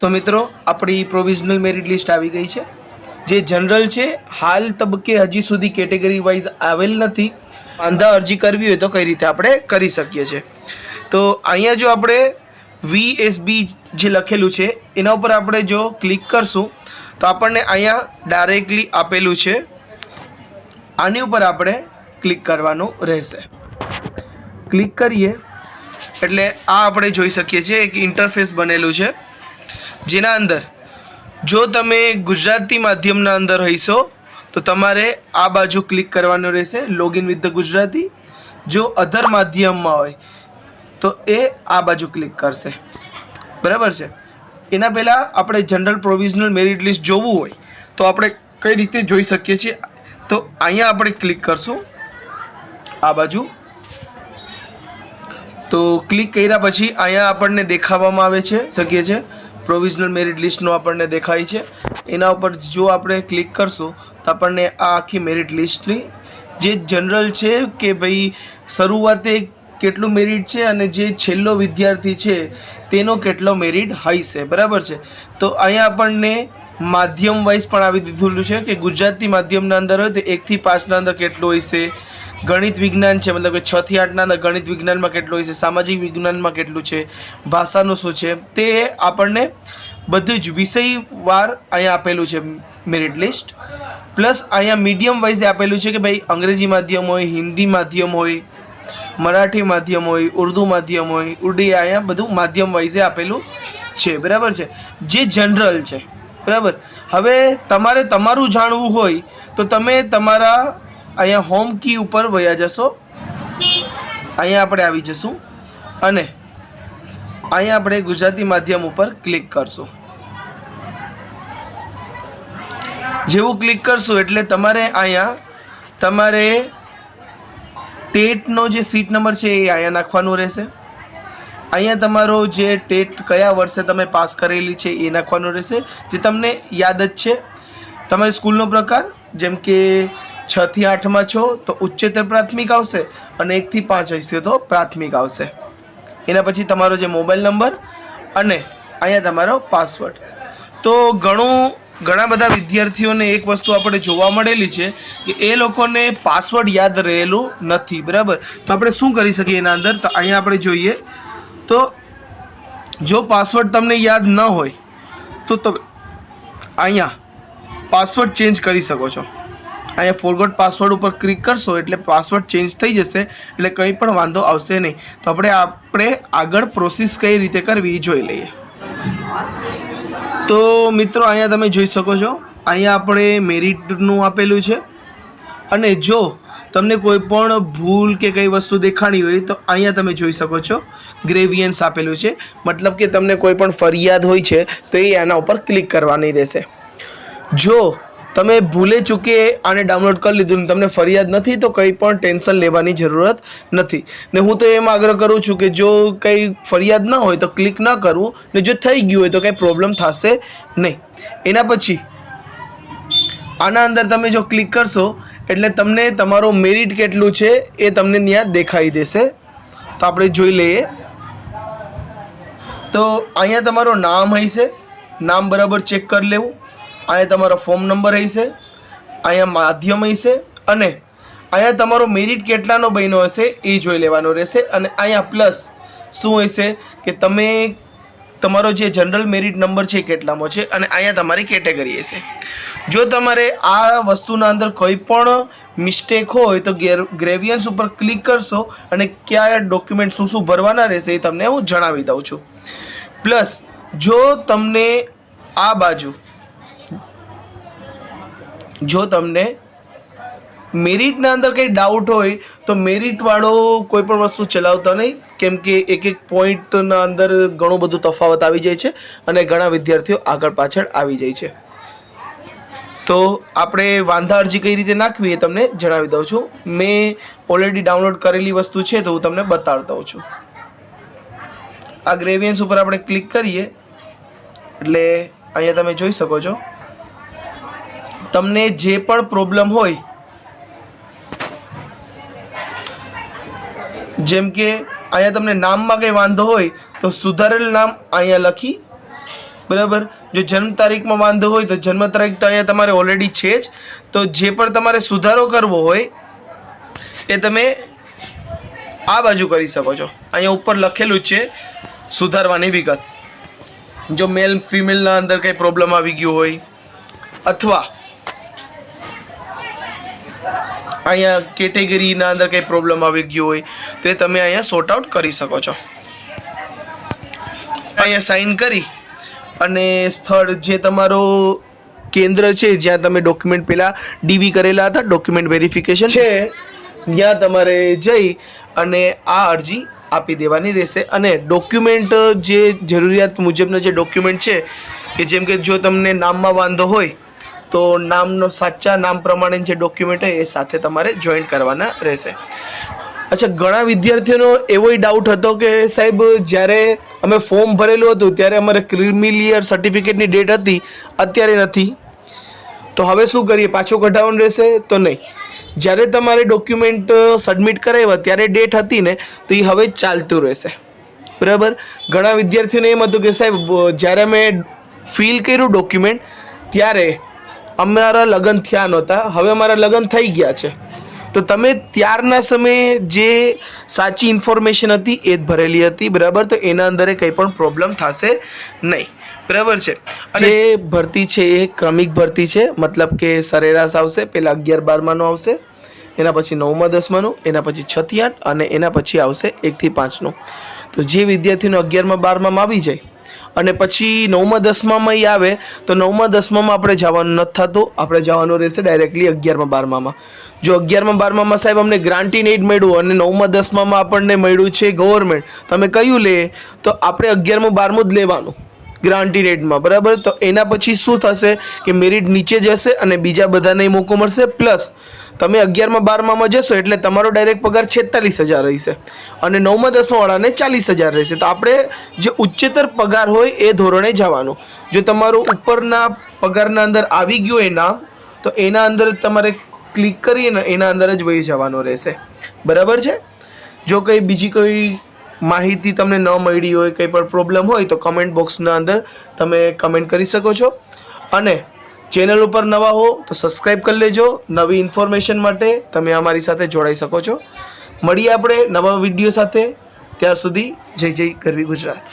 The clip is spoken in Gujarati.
તો મિત્રો, આપણી પ્રોવિઝનલ મેરિટ લિસ્ટ આવી ગઈ છે. જે જનરલ છે, હાલ તબક્કે હજી સુધી કેટેગરી વાઇઝ આવેલ નથી. વાંધા અરજી કરવી હોય તો કઈ રીતે આપણે કરી શકીએ છીએ? તો અહીંયા જો આપણે વીએસબી જે લખેલું છે, એના ઉપર આપણે જો ક્લિક કરશું, તો આપણને અહીંયા ડાયરેક્ટલી આપેલું છે. આની ઉપર આપણે ક્લિક કરવાનું રહેશે. ક્લિક કરીએ, એટલે આ આપણે જોઈ શકીએ છીએ, એક ઇન્ટરફેસ બનેલું છે. જેના અંદર જો તમે ગુજરાતી માધ્યમના અંદર હશો તો તમારે આ બાજુ ક્લિક કરવાનું રહેશે લોગિન વિથ ધ ગુજરાતી. જો અધર માધ્યમમાં હોય, તો એ આ બાજુ ક્લિક કરશે. બરાબર છે? એના પહેલાં આપણે જનરલ પ્રોવિઝનલ મેરિટ લિસ્ટ જોવું હોય, તો આપણે કઈ રીતે જોઈ શકીએ છીએ? તો અહીંયા આપણે ક્લિક કરશું, આ બાજુ. તો ક્લિક કર્યા પછી અહીંયા આપણને દેખાવામાં આવે છે શકીએ છે. પ્રોવિઝનલ મેરિટ લિસ્ટનું આપણને દેખાય છે. એના ઉપર જો આપણે ક્લિક કરશું, તો આપણને આ આખી મેરિટ લિસ્ટની જે જનરલ છે કે ભાઈ શરૂઆતે કેટલું મેરિટ છે અને જે છેલ્લો વિદ્યાર્થી છે, તેનો કેટલો મેરિટ હશે બરાબર છે? તો અહીંયા આપણને માધ્યમ વાઇઝ પણ આવી દીધેલું છે કે ગુજરાતી માધ્યમના અંદર હોય તો એકથી પાંચના અંદર કેટલું હશે? ગણિત વિજ્ઞાન છે, મતલબ કે છ થી આઠના ગણિત વિજ્ઞાનમાં કેટલું છે, સામાજિક વિજ્ઞાનમાં કેટલું છે, ભાષાનું શું છે, તે આપણને બધું જ વિષયવાર અહીંયા આપેલું છે મેરિટ લિસ્ટ પ્લસ અહીંયા મીડિયમ વાઇઝ આપેલું છે કે ભાઈ અંગ્રેજી માધ્યમ હોય, હિન્દી માધ્યમ હોય, મરાઠી માધ્યમ હોય, ઉર્દુ માધ્યમ હોય ઉડી અહીંયા બધું માધ્યમ વાઇઝે આપેલું છે, બરાબર છે? જે જનરલ છે, બરાબર? હવે તમારે તમારું જાણવું હોય તો તમે તમારા અહીંયા હોમ કી ઉપર વયા જશો. અહીંયા આપણે આવી જશું. અને અહીંયા આપણે ગુજરાતી માધ્યમ ઉપર ક્લિક કરશું. જેવું ક્લિક કરશું એટલે તમારે અહીંયા તમારે ટેટનો જે સીટ નંબર છે એ અહીંયા નાખવાનું રહેશે. અહીંયા તમારો જે ટેટ કયા વર્ષે તમે પાસ કરેલી છે એ નાખવાનું રહેશે. જે તમને યાદ જ છે. તમારી સ્કૂલનો પ્રકાર, જેમ કે છ થી આઠમાં છો તો ઉચ્ચતર પ્રાથમિક આવશે અને એકથી પાંચ હશે તો પ્રાથમિક આવશે. એના પછી તમારો જે મોબાઈલ નંબર અને અહીંયા તમારો પાસવર્ડ. તો ઘણું, ઘણા બધા વિદ્યાર્થીઓને એક વસ્તુ આપણે જોવા મળેલી છે કે એ લોકોને પાસવર્ડ યાદ રહેલું નથી, બરાબર? તો આપણે શું કરી શકીએ એના અંદર? તો અહીંયા આપણે જોઈએ. તો જો પાસવર્ડ તમને યાદ ન હોય, તો તમે અહીંયા પાસવર્ડ ચેન્જ કરી શકો છો. અહીંયા ફોરગોટ પાસવર્ડ ઉપર ક્લિક કરશો એટલે પાસવર્ડ ચેન્જ થઈ જશે, એટલે કંઈ પણ વાંધો આવશે નહીં. તો આપણે આપણે આગળ પ્રોસેસ કઈ રીતે કરવી જોઈ લઈએ. તો મિત્રો, અહીંયા તમે જોઈ શકો છો, અહીંયા આપણે મેરિટનું આપેલું છે. અને જો તમને કોઈ પણ ભૂલ કે કઈ વસ્તુ દેખાણી હોય, તો અહીંયા તમે જોઈ શકો છો ગ્રેવિયન્સ આપેલું છે. મતલબ કે તમને કોઈ પણ ફરિયાદ હોય છે, તો એ એના ઉપર ક્લિક કરવાની રહેશે. જો તમે ભૂલે ચૂકે આને ડાઉનલોડ કરી લીધું તમને ફરિયાદ નથી, તો કંઈ પણ ટેન્શન લેવાની જરૂરત નથી. ને હું તો એમ આગ્રહ કરું છું કે જો કંઈ ફરિયાદ ન હોય તો ક્લિક ન કરવું ને જો થઈ ગયું હોય તો કંઈ પ્રોબ્લેમ થશે નહીં. એના પછી, આના અંદર તમે જો ક્લિક કરશો, એટલે તમને તમારો મેરિટ કેટલું છે એ તમને ત્યાં દેખાઈ દેશે. તો આપણે જોઈ લઈએ. તો અહીંયા તમારું નામ હશે, નામ બરાબર ચેક કરી લેવું. અહીંયા તમારો ફોર્મ નંબર હશે, અહીંયા માધ્યમ હશે અને અહીંયા તમારો મેરિટ કેટલાનો બન્યો હશે એ જોઈ લેવાનો રહેશે અને અહીંયા પ્લસ શું હશે કે તમે, તમારો જે જનરલ મેરિટ નંબર છે કેટલામાં છે અને અહીંયા તમારી કેટેગરી હશે. જો તમારે આ વસ્તુના અંદર કોઈ પણ મિસ્ટેક હોય તો ગેર ગ્રેવિયન્સ ઉપર ક્લિક કરશો અને કયા ડોક્યુમેન્ટ શું શું ભરવાના રહેશે એ તમને હું જણાવી દઉં છું. પ્લસ જો તમને આ બાજુ જો તમને મેરિટના અંદર કંઈ ડાઉટ હોય, તો મેરિટવાળો કોઈ પણ વસ્તુ ચલાવતા નહીં. કેમ કે એક એક પોઈન્ટના અંદર ઘણું બધું તફાવત આવી જાય છે અને ઘણા વિદ્યાર્થીઓ આગળ પાછળ આવી જાય છે. તો આપણે વાંધા અરજી કઈ રીતે નાખવી એ તમને જણાવી દઉં છું. મેં ઓલરેડી ડાઉનલોડ કરેલી વસ્તુ છે, તો હું તમને બતાવી દઉં છું. આ ગ્રેવિયન્સ ઉપર આપણે ક્લિક કરીએ. એટલે અહીંયા તમે જોઈ શકો છો. તમને જે પણ પ્રોબ્લેમ હોય, જેમ કે અહીંયા તમને નામમાં કંઈ વાંધો હોય, તો સુધારેલ નામ અહીંયા લખી, બરાબર? જો જન્મ તારીખમાં વાંધો હોય, તો જન્મ તારીખ તો અહીંયા તમારે ઓલરેડી છે જ. તો જે પણ તમારે સુધારો કરવો હોય, એ તમે આ બાજુ કરી શકો છો. અહીંયા ઉપર લખેલું જ છે, સુધારવાની વિગત. જો મેલ ફિમેલના અંદર કંઈ પ્રોબ્લેમ આવી ગયું હોય, અથવા અહીંયા કેટેગરીના અંદર કંઈ પ્રોબ્લેમ આવી ગયો હોય, તો એ તમે અહીંયા સોર્ટ આઉટ કરી શકો છો. અહીંયા સાઇન કરી અને સ્થળ જે તમારો કેન્દ્ર છે, જ્યાં તમે ડોક્યુમેન્ટ પહેલાં ડીવી કરેલા હતા ડોક્યુમેન્ટ વેરિફિકેશન છે, ત્યાં તમારે જઈ અને આ અરજી આપી દેવાની રહેશે. અને ડોક્યુમેન્ટ જે જરૂરિયાત મુજબના જે ડોક્યુમેન્ટ છે, કે જેમ કે જો તમને નામમાં વાંધો હોય તો નામનો સાચા નામ પ્રમાણે જે ડોક્યુમેન્ટ એ સાથે તમારે જોઈન કરવાના રહેશે. અચ્છા, ઘણા વિદ્યાર્થીઓનો એવો ડાઉટ હતો કે સાહેબ, જ્યારે અમે ફોર્મ ભરેલું હતું, ત્યારે અમારે ક્રિમિલિયર સર્ટિફિકેટની ડેટ હતી, અત્યારે નથી. તો હવે શું કરીએ? પાછું કઢાવવાનું રહેશે તો નહીં. જ્યારે તમારે ડોક્યુમેન્ટ સબમિટ કરાવ્યા, ત્યારે ડેટ હતી ને, તો એ હવે ચાલતું રહેશે. બરાબર? ઘણા વિદ્યાર્થીઓને એમ હતું કે સાહેબ જ્યારે મેં ફિલ કર્યું ડોક્યુમેન્ટ ત્યારે અમારા લગ્ન થયા નહોતા. હવે અમારા લગ્ન થઈ ગયા છે. તો તમે ત્યારના સમયે જે સાચી ઇન્ફોર્મેશન હતી એ જ ભરેલી હતી બરાબર? તો એના અંદરે કંઈ પણ પ્રોબ્લેમ થશે નહીં. બરાબર છે? અને જે ભરતી છે એ ક્રમિક ભરતી છે. મતલબ કે સરેરાશ આવશે પહેલાં અગિયાર બારમાનું આવશે એના પછી નવમા દસમાનું એના પછી છથી આઠ અને એના પછી આવશે એકથી પાંચનું. તો જે વિદ્યાર્થીનું અગિયારમાં બારમાં આવી જાય અને પછી નવમા દસમામાં ઈ આવે, તો નવમા દસમામાં આપણે જવાનું નથી થતું. આપણે જવાનું રહેશે ડાયરેક્ટલી અગિયારમાં બારમામાં. જો અગિયારમાં બારમામાં સાહેબ અમને ગ્રાન્ટીન એડ મળ્યું અને નવમા દસમામાં આપણને મળ્યું છે ગવર્મેન્ટ તમે કયું લે, તો આપણે અગિયારમું બારમું જ લેવાનું. ગ્રાન્ટી રેટમાં બરાબર? તો એના પછી શું થશે કે મેરિટ નીચે જશે અને બીજા બધાને મોકો મળશે પ્લસ તમે અગિયારમાં બારમામાં જશો એટલે તમારો ડાયરેક્ટ પગાર છેતાલીસ હજાર રહેશે અને નવમાં દસમાવાળાને ચાલીસ હજાર રહેશે. તો આપણે જે ઉચ્ચતર પગાર હોય એ ધોરણે જવાનું. જો તમારું ઉપરના પગારના અંદર આવી ગયું એના, તો એના અંદર તમારે ક્લિક કરીને એના અંદર જ વહી જવાનું રહેશે. બરાબર છે? જો કંઈ બીજી કોઈ માહિતી તમને ન મળી હોય, કંઈ પણ પ્રોબ્લેમ હોય તો કમેન્ટ બોક્સના અંદર તમે કમેન્ટ કરી શકો છો. અને ચેનલ ઉપર નવા હો તો સબસ્ક્રાઈબ કરી લેજો. નવી ઇન્ફોર્મેશન માટે તમે અમારી સાથે જોડાઈ શકો છો. મળીએ આપણે નવા વીડિયો સાથે. ત્યાં સુધી જય જય કરવી ગુજરાત.